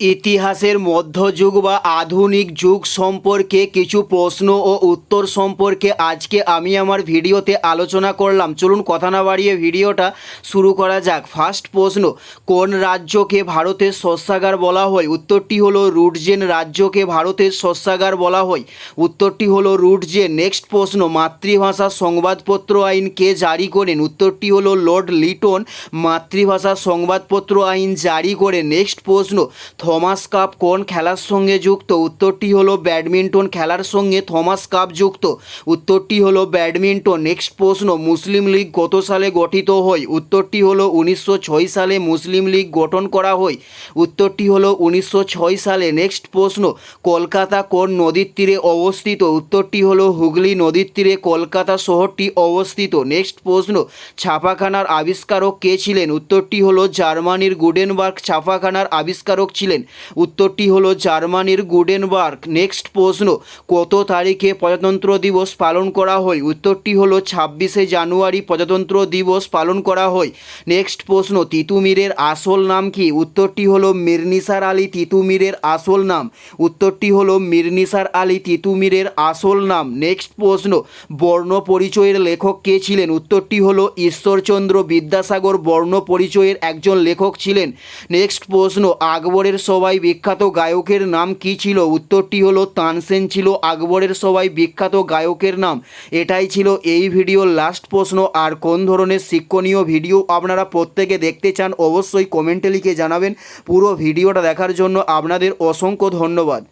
ইতিহাসের মধ্যযুগ বা আধুনিক যুগ সম্পর্কে কিছু প্রশ্ন ও উত্তর সম্পর্কে আজকে আমি আমার ভিডিওতে আলোচনা করলাম। চলুন কথা না বাড়িয়ে ভিডিওটা শুরু করা যাক। ফার্স্ট প্রশ্ন, কোন রাজ্যকে ভারতের শস্যাগার বলা হয়? উত্তরটি হলো রুটজেন রাজ্যকে ভারতের শস্যাগার বলা হয়। উত্তরটি হলো রুটজেন। নেক্সট প্রশ্ন, মাতৃভাষা সংবাদপত্র আইন কে জারি করেন? উত্তরটি হলো লর্ড লিটন মাতৃভাষা সংবাদপত্র আইন জারি করে নেক্সট প্রশ্ন থমাস কাপ কোন খেলার সঙ্গে যুক্ত? উত্তরটি হলো ব্যাডমিন্টন খেলার সঙ্গে থমাস কাপ যুক্ত। উত্তরটি হলো ব্যাডমিন্টন। নেক্সট প্রশ্ন, মুসলিম লীগ কত সালে গঠিত হয়? উত্তরটি হলো উনিশশো ছয় সালে মুসলিম লীগ গঠন করা হয়। উত্তরটি হলো উনিশশো ছয় সালে। নেক্সট প্রশ্ন, কলকাতা কোন নদীর তীরে অবস্থিত? উত্তরটি হলো হুগলি নদীর তীরে কলকাতা শহরটি অবস্থিত। নেক্সট প্রশ্ন, ছাপাখানার আবিষ্কারক কে ছিলেন? উত্তরটি হলো জার্মানির গুডেনবার্গ। ছাপাখানার আবিষ্কারক ছিলেন উত্তরটি হলো জার্মানির গুডেনবার্গ। নেক্সট প্রশ্ন, কত তারিখে প্রজাতন্ত্র দিবস পালন করা হয়? উত্তরটি হলো ছাব্বিশে জানুয়ারি প্রজাতন্ত্র দিবস পালন করা হয়। নেক্সট প্রশ্ন, তিতুমিরের আসল নাম কি? উত্তরটি হলো মির্নিসার আলী তিতুমিরের আসল নাম। উত্তরটি হলো মির্নিসার আলী তিতুমিরের আসল নাম। নেক্সট প্রশ্ন, বর্ণ পরিচয়ের লেখক কে ছিলেন? উত্তরটি হলো ঈশ্বরচন্দ্র বিদ্যাসাগর বর্ণ পরিচয়ের একজন লেখক ছিলেন। নেক্সট প্রশ্ন, আকবরের সবাই বিখ্যাত গায়কের নাম কি ছিল? উত্তরটি হলো, তানসেন ছিল আকবরের সবাই বিখ্যাত গায়কের নাম। এটাই ছিল এই ভিডিওর লাস্ট প্রশ্ন। আর কোন ধরনের শিক্ষণীয় ভিডিও আপনারা প্রত্যেকে দেখতে চান, অবশ্যই কমেন্টে লিখে জানাবেন। পুরো ভিডিওটা দেখার জন্য আপনাদের অসংখ্য ধন্যবাদ।